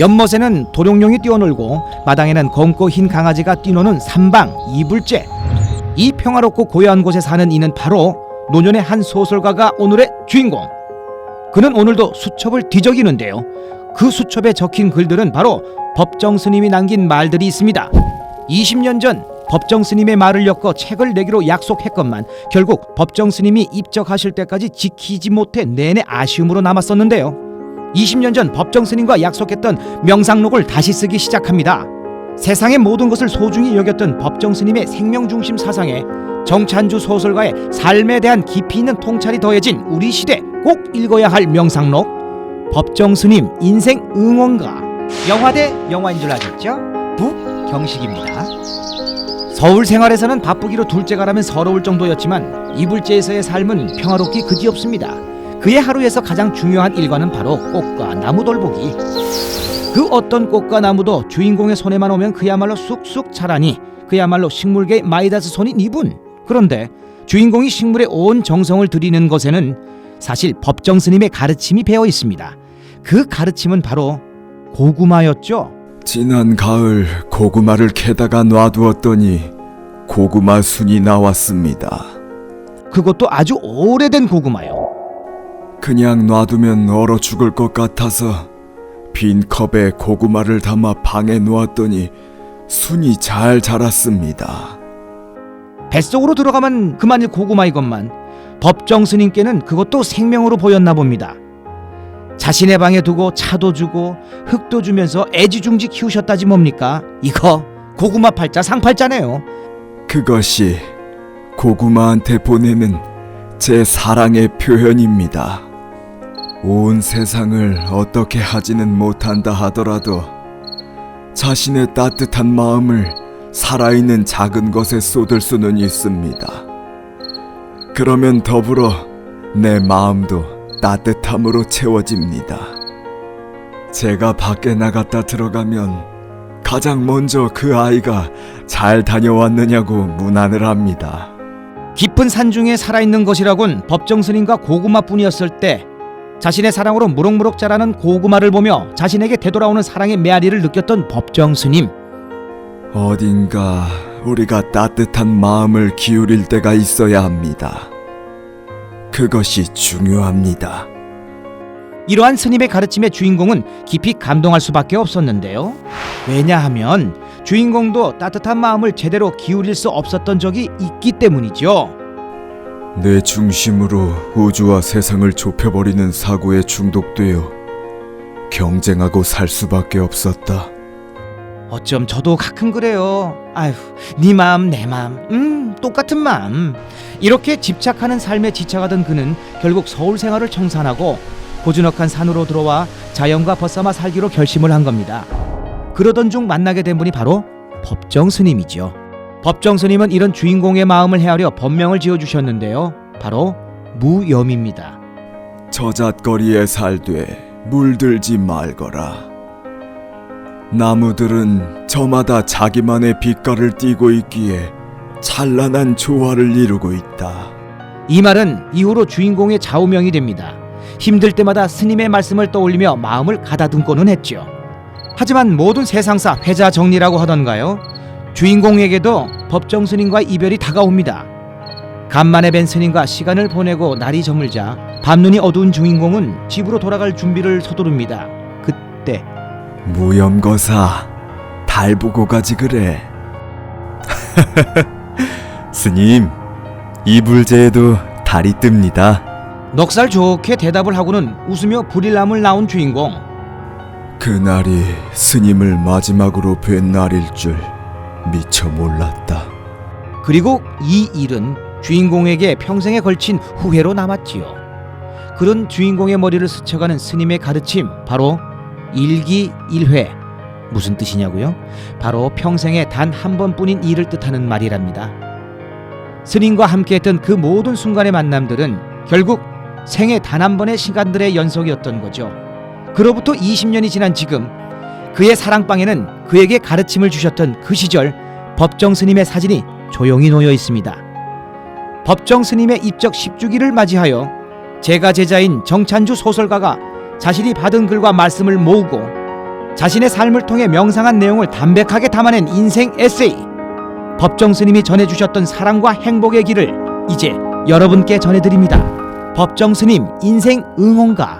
연못에는 도룡뇽이 뛰어놀고 마당에는 검고 흰 강아지가 뛰노는 삼방 이불째. 이 평화롭고 고요한 곳에 사는 이는 바로 노년의 한 소설가가 오늘의 주인공. 그는 오늘도 수첩을 뒤적이는데요. 그 수첩에 적힌 글들은 바로 법정 스님이 남긴 말들이 있습니다. 20년 전 법정 스님의 말을 엮어 책을 내기로 약속했건만 결국 법정 스님이 입적하실 때까지 지키지 못해 내내 아쉬움으로 남았었는데요. 20년 전 법정 스님과 약속했던 명상록을 다시 쓰기 시작합니다. 세상의 모든 것을 소중히 여겼던 법정 스님의 생명 중심 사상에 정찬주 소설가의 삶에 대한 깊이 있는 통찰이 더해진 우리 시대 꼭 읽어야 할 명상록 법정 스님 인생 응원가 영화 대 영화인 줄 아셨죠? 북 경식입니다. 서울 생활에서는 바쁘기로 둘째가라면 서러울 정도였지만 이불제에서의 삶은 평화롭기 그지없습니다. 그의 하루에서 가장 중요한 일과는 바로 꽃과 나무 돌보기. 그 어떤 꽃과 나무도 주인공의 손에만 오면 그야말로 쑥쑥 자라니 그야말로 식물계 마이다스 손인 이분. 그런데 주인공이 식물에 온 정성을 들이는 것에는 사실 법정 스님의 가르침이 배어 있습니다. 그 가르침은 바로 고구마였죠. 지난 가을 고구마를 캐다가 놔두었더니 고구마 순이 나왔습니다. 그것도 아주 오래된 고구마요. 그냥 놔두면 얼어 죽을 것 같아서 빈 컵에 고구마를 담아 방에 놓았더니 순이 잘 자랐습니다. 뱃속으로 들어가면 그만일 고구마이건만 법정 스님께는 그것도 생명으로 보였나 봅니다. 자신의 방에 두고 차도 주고 흙도 주면서 애지중지 키우셨다지 뭡니까? 이거 고구마 팔자 상팔자네요. 그것이 고구마한테 보내는 제 사랑의 표현입니다. 온 세상을 어떻게 하지는 못한다 하더라도 자신의 따뜻한 마음을 살아있는 작은 것에 쏟을 수는 있습니다. 그러면 더불어 내 마음도 따뜻함으로 채워집니다. 제가 밖에 나갔다 들어가면 가장 먼저 그 아이가 잘 다녀왔느냐고 문안을 합니다. 깊은 산 중에 살아있는 것이라곤 법정 스님과 고구마뿐이었을 때 자신의 사랑으로 무럭무럭 자라는 고구마를 보며 자신에게 되돌아오는 사랑의 메아리를 느꼈던 법정 스님. 어딘가 우리가 따뜻한 마음을 기울일 때가 있어야 합니다. 그것이 중요합니다. 이러한 스님의 가르침의 주인공은 깊이 감동할 수밖에 없었는데요. 왜냐하면 주인공도 따뜻한 마음을 제대로 기울일 수 없었던 적이 있기 때문이죠. 내 중심으로 우주와 세상을 좁혀버리는 사고에 중독되어 경쟁하고 살 수밖에 없었다. 어쩜 저도 가끔 그래요. 아휴, 네 마음 내 마음, 음 똑같은 마음. 이렇게 집착하는 삶에 지쳐가던 그는 결국 서울 생활을 청산하고 고즈넉한 산으로 들어와 자연과 벗삼아 살기로 결심을 한 겁니다. 그러던 중 만나게 된 분이 바로 법정 스님이죠. 법정 스님은 이런 주인공의 마음을 헤아려 법명을 지어 주셨는데요. 바로 무염입니다. 저잣거리에 살되 물들지 말거라. 나무들은 저마다 자기만의 빛깔을 띠고 있기에 찬란한 조화를 이루고 있다. 이 말은 이후로 주인공의 좌우명이 됩니다. 힘들 때마다 스님의 말씀을 떠올리며 마음을 가다듬고는 했죠. 하지만 모든 세상사 회자 정리라고 하던가요? 주인공에게도 법정 스님과 이별이 다가옵니다. 간만에 뵌 스님과 시간을 보내고 날이 저물자 밤눈이 어두운 주인공은 집으로 돌아갈 준비를 서두릅니다. 그때 무염거사, 달 보고 가지 그래. 스님, 이불제에도 달이 뜹니다. 넉살 좋게 대답을 하고는 웃으며 불일남을 나온 주인공. 그날이 스님을 마지막으로 뵌 날일 줄 미처 몰랐다. 그리고 이 일은 주인공에게 평생에 걸친 후회로 남았지요. 그런 주인공의 머리를 스쳐가는 스님의 가르침 바로 일기일회 무슨 뜻이냐고요? 바로 평생에 단 한 번뿐인 일을 뜻하는 말이랍니다. 스님과 함께했던 그 모든 순간의 만남들은 결국 생애 단 한 번의 시간들의 연속이었던 거죠. 그로부터 20년이 지난 지금 그의 사랑방에는 그에게 가르침을 주셨던 그 시절 법정 스님의 사진이 조용히 놓여 있습니다. 법정 스님의 입적 10주기를 맞이하여 제가 제자인 정찬주 소설가가 자신이 받은 글과 말씀을 모으고 자신의 삶을 통해 명상한 내용을 담백하게 담아낸 인생 에세이 법정 스님이 전해주셨던 사랑과 행복의 길을 이제 여러분께 전해드립니다 법정 스님 인생 응원가